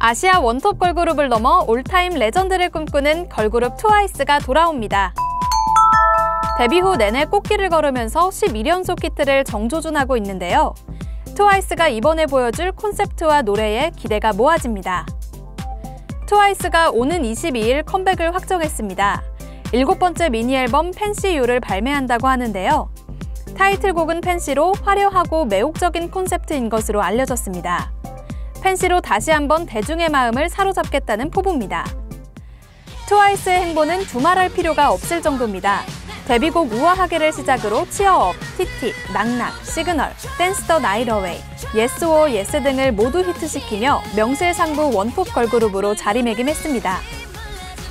아시아 원톱 걸그룹을 넘어 올타임 레전드를 꿈꾸는 걸그룹 트와이스가 돌아옵니다. 데뷔 후 내내 꽃길을 걸으면서 12연속 히트를 정조준하고 있는데요. 트와이스가 이번에 보여줄 콘셉트와 노래에 기대가 모아집니다. 트와이스가 오는 22일 컴백을 확정했습니다. 일곱 번째 미니 앨범 팬시유를 발매한다고 하는데요. 타이틀곡은 팬시로 화려하고 매혹적인 콘셉트인 것으로 알려졌습니다. 팬시로 다시 한번 대중의 마음을 사로잡겠다는 포부입니다. 트와이스의 행보는 두말할 필요가 없을 정도입니다. 데뷔곡 우아하게를 시작으로 치어업, 티티, 낙낙, 시그널, 댄스 더 나이트 어웨이, 예스 오 예스 등을 모두 히트시키며 명실상부 원톱 걸그룹으로 자리매김했습니다.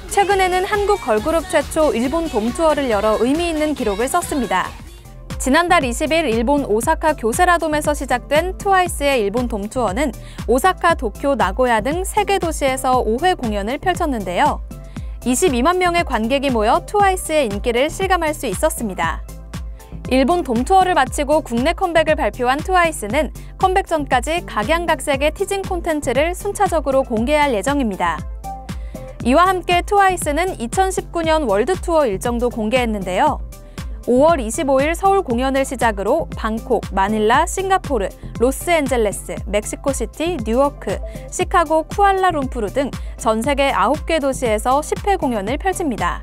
최근에는 한국 걸그룹 최초 일본 돔 투어를 열어 의미 있는 기록을 썼습니다. 지난달 20일 일본 오사카 교세라돔에서 시작된 트와이스의 일본 돔 투어는 오사카, 도쿄, 나고야 등 3개 도시에서 5회 공연을 펼쳤는데요. 22만 명의 관객이 모여 트와이스의 인기를 실감할 수 있었습니다. 일본 돔 투어를 마치고 국내 컴백을 발표한 트와이스는 컴백 전까지 각양각색의 티징 콘텐츠를 순차적으로 공개할 예정입니다. 이와 함께 트와이스는 2019년 월드 투어 일정도 공개했는데요. 5월 25일 서울 공연을 시작으로 방콕, 마닐라, 싱가포르, 로스앤젤레스, 멕시코시티, 뉴워크, 시카고, 쿠알라룸푸르 등 전 세계 9개 도시에서 10회 공연을 펼칩니다.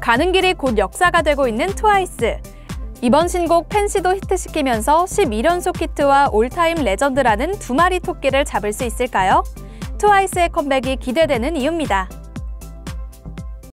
가는 길이 곧 역사가 되고 있는 트와이스. 이번 신곡 팬시도 히트시키면서 12연속 히트와 올타임 레전드라는 두 마리 토끼를 잡을 수 있을까요? 트와이스의 컴백이 기대되는 이유입니다.